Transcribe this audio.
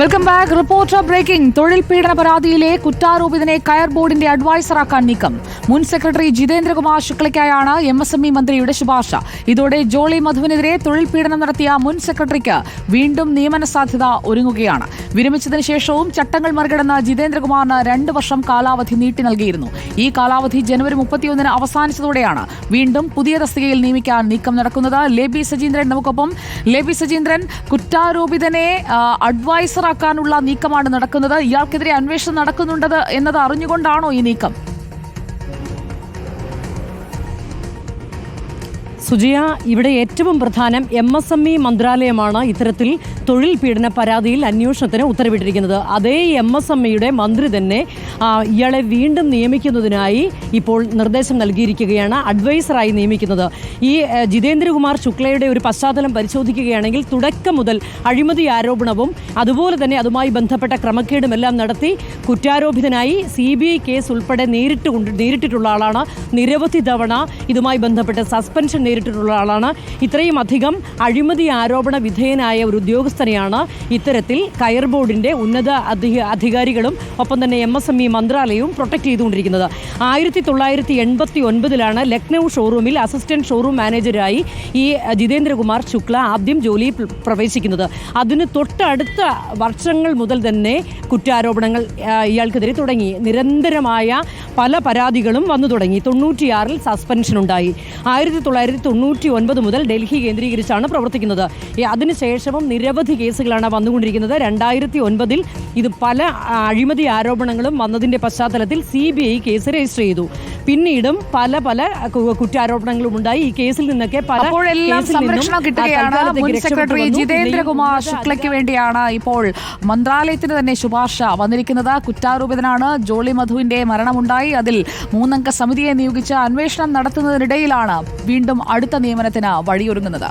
Welcome back reporter breaking തൊഴിൽ പീഡന പരാതിയിലെ കുറ്റാരോപിതനെ കയർ ബോർഡിന്റെ അഡ്വൈസറാക്കാൻ നീക്കം. മുൻ സെക്രട്ടറി ജിതേന്ദ്രകുമാർ ശുക്ലയ്ക്കായാണ് എം എസ് എം ഇ മന്ത്രിയുടെ ശുപാർശ. ഇതോടെ ജോളി മധുവിനെതിരെ തൊഴിൽ പീഡനം നടത്തിയ മുൻ സെക്രട്ടറിക്ക് വീണ്ടും നിയമന സാധ്യത ഒരുങ്ങുകയാണ്. വിരമിച്ചതിന് ശേഷവും ചട്ടങ്ങൾ മറികടന്ന ജിതേന്ദ്രകുമാറിന് രണ്ട് വർഷം കാലാവധി നീട്ടി നൽകിയിരുന്നു. ഈ കാലാവധി ജനുവരി മുപ്പത്തിയൊന്നിന് അവസാനിച്ചതോടെയാണ് വീണ്ടും പുതിയ തസ്തികയിൽ നിയമിക്കാൻ നീക്കം നടക്കുന്നത്. ലേബി സജീന്ദ്രൻ നമുക്കൊപ്പം. ലേബി സജീന്ദ്രൻ കുറ്റാരോപിതനെ ആ, അഡ്വൈസറാക്കാനുള്ള നീക്കമാണ് നടക്കുന്നത്. ഇയാൾക്കെതിരെ അന്വേഷണം നടക്കുന്നുണ്ടത് എന്നത് അറിഞ്ഞുകൊണ്ടാണോ ഈ നീക്കം? സുജിയ ഇവിടെ ഏറ്റവും പ്രധാനം എം എസ് എം ഇ മന്ത്രാലയമാണ് ഇത്തരത്തിൽ തൊഴിൽ പീഡന പരാതിയിൽ അന്വേഷണത്തിന് ഉത്തരവിട്ടിരിക്കുന്നത്. അതേ എം എസ് എം ഇയുടെ മന്ത്രി തന്നെ ഇയാളെ വീണ്ടും നിയമിക്കുന്നതിനായി ഇപ്പോൾ നിർദ്ദേശം നൽകിയിരിക്കുകയാണ് അഡ്വൈസറായി നിയമിക്കുന്നത്. ഈ ജിതേന്ദ്രകുമാർ ശുക്ലയുടെ ഒരു പശ്ചാത്തലം പരിശോധിക്കുകയാണെങ്കിൽ തുടക്കം മുതൽ അഴിമതി ആരോപണവും അതുപോലെ തന്നെ അതുമായി ബന്ധപ്പെട്ട ക്രമക്കേടുമെല്ലാം നടത്തി കുറ്റാരോപിതനായി സി ബി ഐ കേസ് ഉൾപ്പെടെ നേരിട്ട് നേരിട്ടിട്ടുള്ള ആളാണ്. നിരവധി തവണ ഇതുമായി ബന്ധപ്പെട്ട് സസ്പെൻഷൻ നേരിട്ടിട്ടുള്ള ആളാണ്. ഇത്രയും അധികം അഴിമതി ആരോപണ വിധേയനായ ഒരു ഉദ്യോഗസ്ഥനെയാണ് ഇത്തരത്തിൽ കയർ ബോർഡിന്റെ ഉന്നത അധി- അധികാരികളും ഒപ്പം തന്നെ എം എസ് എം ഇ മന്ത്രാലയവും പ്രൊട്ടക്ട് ചെയ്തുകൊണ്ടിരിക്കുന്നത്. ആയിരത്തി തൊള്ളായിരത്തി എൺപത്തി ഒൻപതിലാണ് ലക്നൗ ഷോറൂമിൽ അസിസ്റ്റന്റ് ഷോറൂം മാനേജരായി ഈ ജിതേന്ദ്രകുമാർ ശുക്ല ആദ്യം ജോലിയിൽ പ്ര- പ്രവേശിക്കുന്നത്. അതിന് തൊട്ടടുത്ത വർഷങ്ങൾ മുതൽ തന്നെ കുറ്റാരോപണങ്ങൾ ഇയാൾക്കെതിരെ തുടങ്ങി. നിരന്തരമായ പല പരാതികളും വന്നു തുടങ്ങി. തൊണ്ണൂറ്റിയാറിൽ സസ്പെൻഷൻ ഉണ്ടായി ആയിരത്തി തൊള്ളായിരത്തി തൊണ്ണൂറ്റി ഒൻപത് മുതൽ ഡൽഹി കേന്ദ്രീകരിച്ചാണ് പ്രവർത്തിക്കുന്നത്. അതിനുശേഷവും നിരവധി കേസുകളാണ് വന്നുകൊണ്ടിരിക്കുന്നത്. രണ്ടായിരത്തി ഒൻപതിൽ ഇത് പല അഴിമതി ആരോപണങ്ങളും വന്നതിന്റെ പശ്ചാത്തലത്തിൽ സി കേസ് രജിസ്റ്റർ ചെയ്തു. പിന്നീടും പല പല കുറ്റാരോപണങ്ങളും ഉണ്ടായി. ഈ കേസിൽ നിന്നൊക്കെ പല അപ്പോഴെല്ലാം സംരക്ഷണം കിട്ടുകയാണ്. മുൻ സെക്രട്ടറി ജിതേന്ദ്രകുമാർ ശുക്ലയ്ക്ക് വേണ്ടിയാണ് ഇപ്പോൾ മന്ത്രാലയത്തിന് തന്നെ ശുപാർശ വന്നിരിക്കുന്നത്. കുറ്റാരോപിതനാണ് ജോളി മധുവിന്റെ മരണമുണ്ടായി. അതിൽ മൂന്നംഗ സമിതിയെ നിയോഗിച്ച് അന്വേഷണം നടത്തുന്നതിനിടയിലാണ് വീണ്ടും അടുത്ത നിയമനത്തിന് വഴിയൊരുങ്ങുന്നത്.